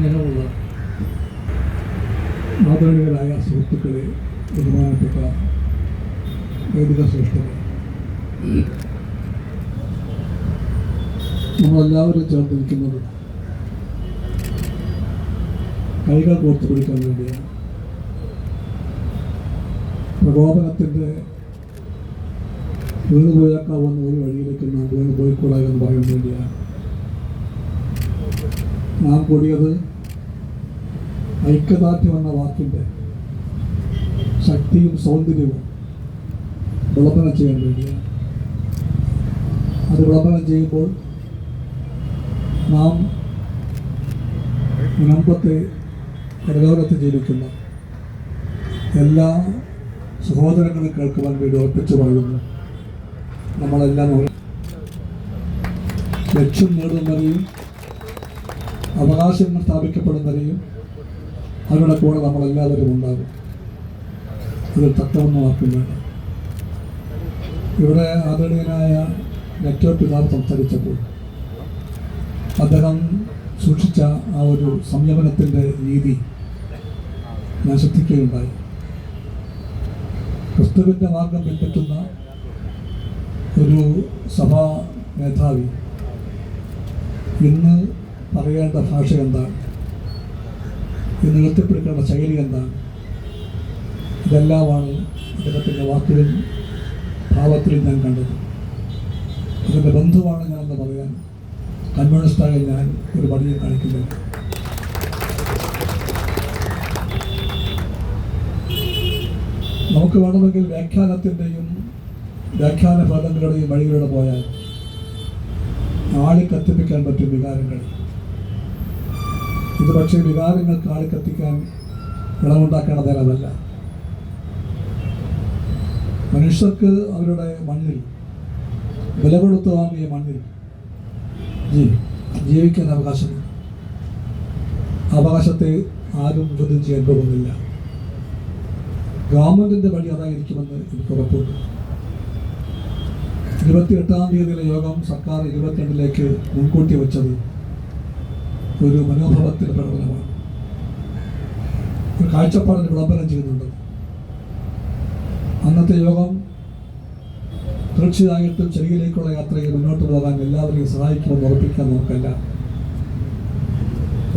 സ്നേഹമുള്ള ആദരണീയരായ സുഹൃത്തുക്കളെ ബഹുമാനപ്പെട്ട വേദിക ശ്രേഷ്ഠരെ നമ്മളെല്ലാവരും ചേർന്ന് നിൽക്കുന്നത് കൈകൾ കോർത്ത് പിടിക്കാൻ വേണ്ടിയാണ്. പ്രകോപനത്തിന്റെ വീണ് പോയേക്കാവുന്ന ഒരു വഴിയിലേക്ക് നാം വീണ് പോയിക്കൂടാ എന്ന് പറയാൻ വേണ്ടിയാണ്. നാം കൂടിയത് ഐക്യദാർഢ്യം എന്ന വാക്കിന്റെ ശക്തിയും സൗന്ദര്യവും വിളംബരം ചെയ്യാൻ വേണ്ടിയാണ്. അത് വിളംബരം ചെയ്യുമ്പോൾ നാം മുനമ്പത്തെ കടലോരത്ത് ജീവിക്കുന്ന എല്ലാ സഹോദരങ്ങളും കേൾക്കുവാൻ വേണ്ടി ഉറപ്പിച്ചു പറയുന്നു. നമ്മളെല്ലാം ലക്ഷ്യം നേടുന്നവരെയും അവകാശങ്ങൾ സ്ഥാപിക്കപ്പെടുന്നവരെയും അവരുടെ കൂടെ നമ്മളെല്ലാവരും ഉണ്ടാകും. അതിൽ തക്കമെന്ന് ആർക്കും വേണ്ട. ഇവിടെ ആദരണീയനായ നെറ്റ്വർക്ക് പിതാവ് സംസാരിച്ചപ്പോൾ അദ്ദേഹം സൂക്ഷിച്ച ആ ഒരു സംയമനത്തിന്റെ രീതി ഞാൻ ശ്രദ്ധിക്കുകയുണ്ടായി. ക്രിസ്തുവിന്റെ മാർഗം പിൻപറ്റുന്ന ഒരു സഭാ മേധാവി ഇന്ന് പറയേണ്ട ഭാഷ എന്താണ്? ഇന്ന് ഉയർത്തിപ്പിടിക്കേണ്ട ശൈലി എന്താണ് ഇതെല്ലാമാണ് അദ്ദേഹത്തിന്റെ വാക്കിലും ഭാവത്തിലും ഞാൻ കണ്ടത്. അതിന്റെ ബന്ധുവാണ് ഞാനെന്ന് പറയാൻ കമ്മ്യൂണിസ്റ്റായ ഞാൻ ഒരു പണിയും കാണിക്കുന്നില്ല നമുക്ക് വേണമെങ്കിൽ വ്യാഖ്യാനത്തിന്റെയും വ്യാഖ്യാന ഫലങ്ങളുടെയും വഴികളിലൂടെ പോയാൽ ആളി കത്തിപ്പിക്കാൻ പറ്റും വികാരങ്ങൾ. ഇത് പക്ഷേ വികാരങ്ങൾ കാളിക്കത്തിക്കാൻ കത്തിക്കാൻ വിളവുണ്ടാക്കേണ്ട മനുഷ്യർക്ക് അവരുടെ മണ്ണിൽ വില കൊടുത്ത് വാങ്ങിയ മണ്ണിൽ ജീവിക്കാൻ അവകാശമുണ്ട് അവകാശത്തെ ആരും ചോദ്യം ചെയ്യാൻ പോകുന്നില്ല. ഗവൺമെന്റിന്റെ വഴി അതായിരിക്കുമെന്ന് എനിക്ക് ഉറപ്പുണ്ട്. ഇരുപത്തി എട്ടാം തീയതിയിലെ യോഗം സർക്കാർ ഇരുപത്തിരണ്ടിലേക്ക് മുൻകൂട്ടി വെച്ചത് ഒരു മനോഭാവത്തിന്റെ പ്രകടനമാണ്. ഒരു കാഴ്ചപ്പാടിന് വിളംബരം ചെയ്യുന്നുണ്ട്. അന്നത്തെ യോഗം തീർച്ചയായിട്ടും ചെറിയയിലേക്കുള്ള യാത്രയിൽ മുന്നോട്ട് പോകാൻ എല്ലാവരെയും സഹായിക്കുമെന്ന് ഉറപ്പിക്കാൻ നമുക്കല്ല.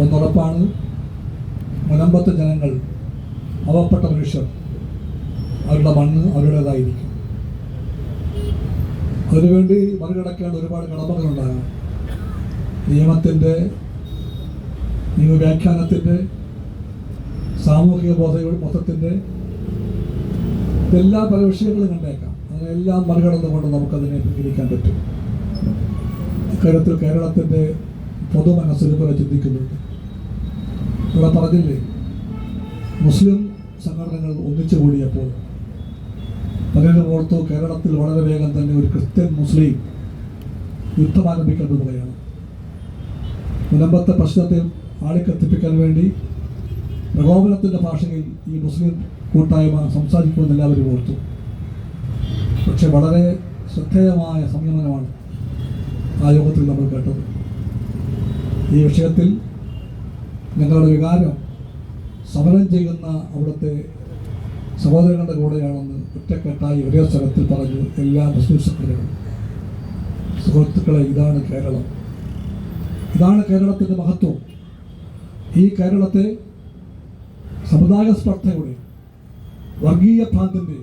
ഒന്നുറപ്പാണ് മുനമ്പത്തെ ജനങ്ങൾ അവപ്പെട്ട മനുഷ്യർ അവരുടെ മണ്ണ് അവരുടേതായിരിക്കും. അതിനുവേണ്ടി മറികടക്കേണ്ട ഒരുപാട് കടമകളുണ്ടാകാം. നിയമത്തിന്റെ നിയമവ്യാഖ്യാനത്തിന്റെ സാമൂഹിക ബോധ മൊത്തത്തിന്റെ എല്ലാ പല വിഷയങ്ങളും കണ്ടേക്കാം. അതിനെല്ലാം മറികടന്നുകൊണ്ട് നമുക്കതിനെ പരിഹരിക്കാൻ പറ്റും. ഇക്കാര്യത്തിൽ കേരളത്തിന്റെ പൊതുമനസ്സിൽ പോലെ ചിന്തിക്കുന്നുണ്ട്. ഇവിടെ പറഞ്ഞില്ലേ മുസ്ലിം സംഘടനകൾ ഒന്നിച്ചു കൂടിയപ്പോൾ പലരും ഓർത്തു കേരളത്തിൽ വളരെ വേഗം തന്നെ ഒരു ക്രിസ്ത്യൻ മുസ്ലിം യുദ്ധം പോവുകയാണ് മുനമ്പത്തെ പ്രശ്നത്തെ ആളിക്കത്തിപ്പിക്കാൻ വേണ്ടി പ്രകോപനത്തിന്റെ ഭാഷയിൽ ഈ മുസ്ലിം കൂട്ടായ്മ സംസാരിക്കുമെന്ന് എല്ലാവരും ഓർത്തു. പക്ഷെ വളരെ ശ്രദ്ധേയമായ സംയമനമാണ് ആ യോഗത്തിൽ നമ്മൾ കേട്ടത്. ഈ വിഷയത്തിൽ ഞങ്ങളുടെ വികാരം സമരം ചെയ്യുന്ന അവിടുത്തെ സഹോദരങ്ങളുടെ കൂടെയാണെന്ന് ഒറ്റക്കെട്ടായി ഒരേ സ്ഥലത്തിൽ പറഞ്ഞു എല്ലാ മുസ്ലിം സംഘടനകളും സുഹൃത്തുക്കളെ ഇതാണ് കേരളം. ഇതാണ് കേരളത്തിന്റെ മഹത്വം. ഈ കേരളത്തെ സമുദായ സ്പർദ്ധയുടെ വർഗീയ ഭ്രാന്തിന്റെ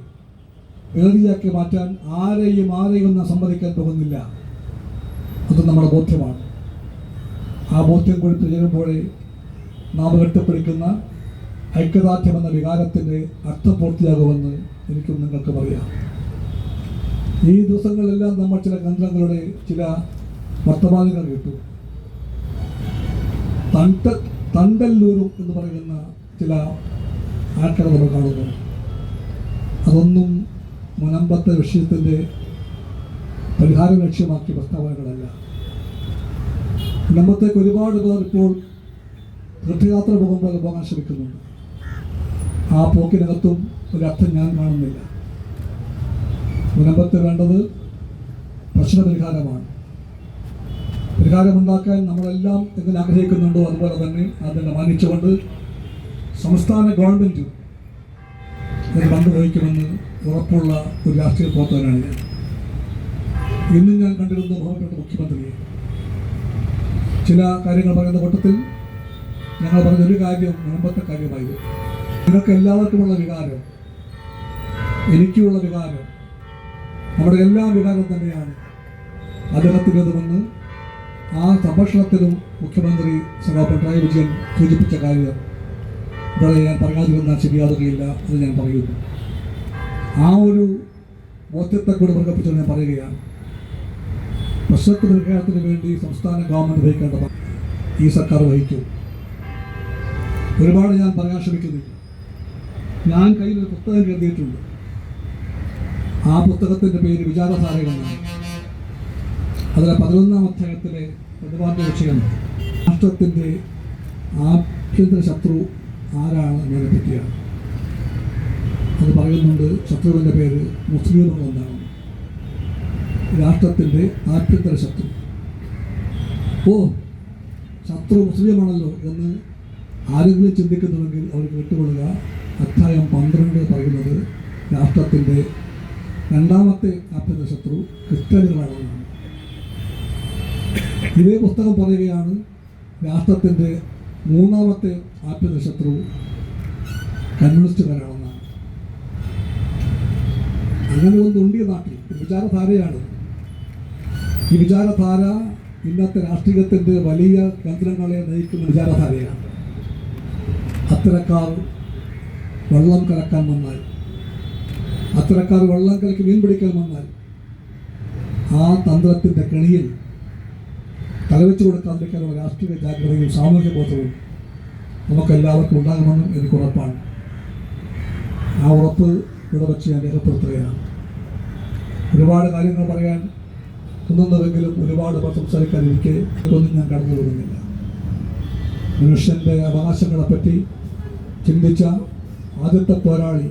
വേദിയാക്കി മാറ്റാൻ ആരെയും ആരെയും നാം സമ്മതിക്കാൻ പോകുന്നില്ല. അത് നമ്മുടെ ബോധ്യമാണ്. ആ ബോധ്യം കൊടുത്ത് ചേരുമ്പോഴേ നാം കെട്ടിപ്പിടിക്കുന്ന ഐക്യദാർഢ്യം എന്ന വികാരത്തിന്റെ അർത്ഥം പൂർത്തിയാകുമെന്ന് എനിക്കും നിങ്ങൾക്ക് പറയാം. ഈ ദിവസങ്ങളിലെല്ലാം നമ്മൾ ചില ഗ്രന്ഥങ്ങളുടെ ചില വർത്തമാനങ്ങൾ കേട്ടു. തണ്ട തണ്ടല്ലൂരും എന്ന് പറയുന്ന ചില ആൾക്കാരെ നമ്മൾ കാണുന്നു. അതൊന്നും മുനമ്പത്തെ വിഷയത്തിന്റെ പരിഹാരം ലക്ഷ്യമാക്കിയ പ്രസ്താവനകളല്ല. മുനമ്പത്തേക്ക് ഒരുപാട് പേർ ഇപ്പോൾ തീർത്ഥയാത്ര പോകുമ്പോൾ പോകാൻ ശ്രമിക്കുന്നുണ്ട്. ആ പോക്കിനകത്തും ഒരർത്ഥം ഞാൻ കാണുന്നില്ല. മുനമ്പത്ത് വേണ്ടത് പ്രശ്നപരിഹാരമാണ്. പരിഹാരമുണ്ടാക്കാൻ നമ്മളെല്ലാം എങ്ങനെ ആഗ്രഹിക്കുന്നുണ്ടോ? അതുപോലെ തന്നെ അതിനെ മാനിച്ചുകൊണ്ട് സംസ്ഥാന ഗവൺമെന്റ് അതിന് പങ്ക് വഹിക്കുമെന്ന് ഉറപ്പുള്ള ഒരു രാഷ്ട്രീയ പ്രവർത്തകനാണ് ഞാൻ. ഇന്നും ഞാൻ കണ്ടിരുന്ന ബഹുമാനപ്പെട്ട മുഖ്യമന്ത്രിയെ. ചില കാര്യങ്ങൾ പറയുന്ന കൂട്ടത്തിൽ ഞങ്ങൾ പറഞ്ഞ ഒരു കാര്യം മുമ്പത്തെ കാര്യമായിരുന്നു. നിങ്ങൾക്ക് എല്ലാവർക്കുമുള്ള വികാരം എനിക്കുമുള്ള വികാരം നമ്മുടെ എല്ലാ വികാരം തന്നെയാണ് അദ്ദേഹത്തിന്റെതുമെന്ന് ആ സംഭാഷണത്തിലും മുഖ്യമന്ത്രി സഖാ പിണറായി വിജയൻ സൂചിപ്പിച്ച കാര്യം ഇവിടെ ഞാൻ പറയാതിരുന്നാൽ ശരിയാവുകയില്ല അത് ഞാൻ പറയുന്നു. ആ ഒരു ബോധ്യത്തെ കൂടി പ്രകടിപ്പിച്ചത് ഞാൻ പറയുകയാണ്. പ്രശ്നത്തിന് പരിഹാരത്തിന് വേണ്ടി സംസ്ഥാന ഗവൺമെന്റ് വഹിക്കേണ്ട ഈ സർക്കാർ വഹിക്കും. ഒരുപാട് ഞാൻ പറയാൻ ശ്രമിക്കുന്നില്ല. ഞാൻ കയ്യിൽ ഒരു പുസ്തകം കരുതിയിട്ടുണ്ട് ആ പുസ്തകത്തിന്റെ പേര് വിചാരധാരകളാണ്. അതിലെ പതിനൊന്നാം അധ്യായത്തിലെ പ്രതിപാദ്യ വിഷയം. രാഷ്ട്രത്തിന്റെ ആഭ്യന്തര ശത്രു ആരാണ് എന്നതിനെ പറ്റിയാണ് അത് പറയുന്നുണ്ട് ശത്രുവിന്റെ പേര് മുസ്ലിം എന്നാണ് രാഷ്ട്രത്തിന്റെ ആഭ്യന്തര ശത്രു. ഓ ശത്രു മുസ്ലിമാണല്ലോ എന്ന് ആരെങ്കിലും ചിന്തിക്കുന്നുവെങ്കിൽ അവർ വിട്ടുകൊള്ളുക. അധ്യായം പന്ത്രണ്ട് പറയുന്നത് രാഷ്ട്രത്തിന്റെ രണ്ടാമത്തെ ആഭ്യന്തര ശത്രു ക്രിസ്ത്യാനികളാണെന്നാണ് ഇതേ പുസ്തകം പറയുകയാണ് രാഷ്ട്രത്തിന്റെ മൂന്നാമത്തെ ആഭ്യന്തര ശത്രു കമ്മ്യൂണിസ്റ്റുകാരാണെന്നാണ്. അങ്ങനെ ഒന്നുണ്ട് ഈ നാട്ടിൽ വിചാരധാരയാണ്. ഈ വിചാരധാര ഇന്നത്തെ രാഷ്ട്രീയത്തിന്റെ വലിയ കേന്ദ്രങ്ങളെ നയിക്കുന്ന വിചാരധാരയാണ്. അത്തരക്കാർ വെള്ളം കലക്കാൻ വന്നാൽ അത്തരക്കാർ വെള്ളം കലക്കി മീൻ പിടിക്കാൻ വന്നാൽ ആ തന്ത്രത്തിന്റെ കെണിയിൽ തലവെച്ച് കൊടുക്കാതിരിക്കാനുള്ള രാഷ്ട്രീയ ജാഗ്രതയും സാമൂഹ്യ ബോധവും നമുക്കെല്ലാവർക്കും ഉണ്ടാകുമെന്നും എനിക്ക് ഉറപ്പാണ്. ആ ഉറപ്പ് ഇവിടെ വെച്ച് ഞാൻ രേഖപ്പെടുത്തുകയാണ്. ഒരുപാട് കാര്യങ്ങൾ പറയാൻ തോന്നുന്നതെങ്കിലും ഒരുപാട് പേർ സംസാരിക്കാനിരിക്കെ ഒന്നും ഞാൻ കടന്നു പോകുന്നില്ല മനുഷ്യന്റെ അവകാശങ്ങളെപ്പറ്റി ചിന്തിച്ച ആദ്യത്തെ പോരാളി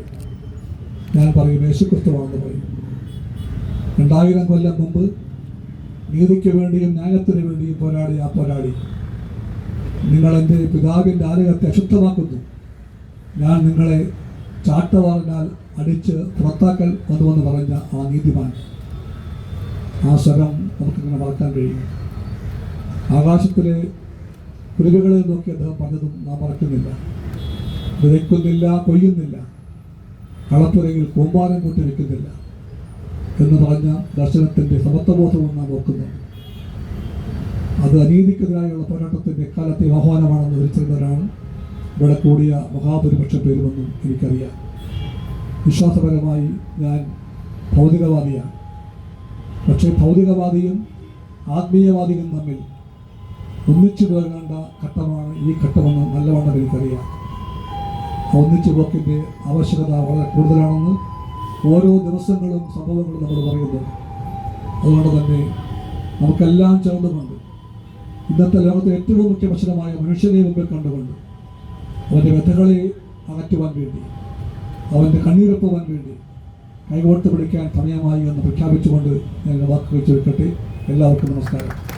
ഞാൻ പറയും യേശുക്രിസ്തുവാണെന്ന് പറയും. രണ്ടായിരം കൊല്ലം മുമ്പ് നീതിക്ക് വേണ്ടിയും ന്യായത്തിന് വേണ്ടിയും പോരാടി ആ പോരാടി. നിങ്ങൾ എന്റെ പിതാവിന്റെ ആലയത്തെ അശുദ്ധമാക്കുന്നു ഞാൻ നിങ്ങളെ ചാട്ടവാറിനാൽ അടിച്ച് പുറത്താക്കൽ വന്നുവെന്ന് പറഞ്ഞ ആ നീതിമാൻ. ആ സ്വരം നമുക്കിങ്ങനെ മറക്കാൻ കഴിയും. ആകാശത്തിലെ കുരുകളെ നോക്കി അദ്ദേഹം പറഞ്ഞതും നാം മറക്കുന്നില്ല. വിതയ്ക്കുന്നില്ല കൊയ്യുന്നില്ല. കളപ്പുരയിൽ കൂമ്പാരം കൂട്ടി വെക്കുന്നില്ല. എന്ന് പറഞ്ഞ ദർശനത്തിന്റെ സമത്വബോധവും നാം ഓർക്കുന്നു. അത് അനീതിക്കെതിരായുള്ള പോരാട്ടത്തിന്റെ എക്കാലത്തെ ആഹ്വാനമാണെന്ന് വിളിച്ചിരുന്നവരാണ്. ഇവിടെ കൂടിയ മഹാഭൂരിപക്ഷം പേരുമെന്നും എനിക്കറിയാം. വിശ്വാസപരമായി ഞാൻ ഭൗതികവാദിയാണ്. പക്ഷേ ഭൗതികവാദിയും ആത്മീയവാദിയും തമ്മിൽ ഒന്നിച്ചു പോകേണ്ട ഘട്ടമാണ് ഈ ഘട്ടമെന്ന് നല്ലവണ്ണം എനിക്കറിയാം. ഒന്നിച്ചു പോക്കിന്റെ ആവശ്യകത വളരെ കൂടുതലാണെന്ന് ഓരോ ദിവസങ്ങളും സംഭവങ്ങളും നമ്മൾ പറയുന്നു. അതുകൊണ്ട് തന്നെ നമുക്കെല്ലാം ചേർന്നുകൊണ്ട് ഇന്നത്തെ ലോകത്തെ ഏറ്റവും മുഖ്യ പ്രശ്നമായ മനുഷ്യനെ മുമ്പിൽ കണ്ടുകൊണ്ട് അവന്റെ വ്യഥകളെ അകറ്റുവാൻ വേണ്ടി അവന്റെ കണ്ണീരൊപ്പുവാൻ വേണ്ടി കൈകോർത്ത് പിടിക്കാൻ സമയമായി എന്ന് പ്രഖ്യാപിച്ചുകൊണ്ട് ഞാൻ വാക്കുകൾ ചുരുക്കട്ടെ. എല്ലാവർക്കും നമസ്കാരം.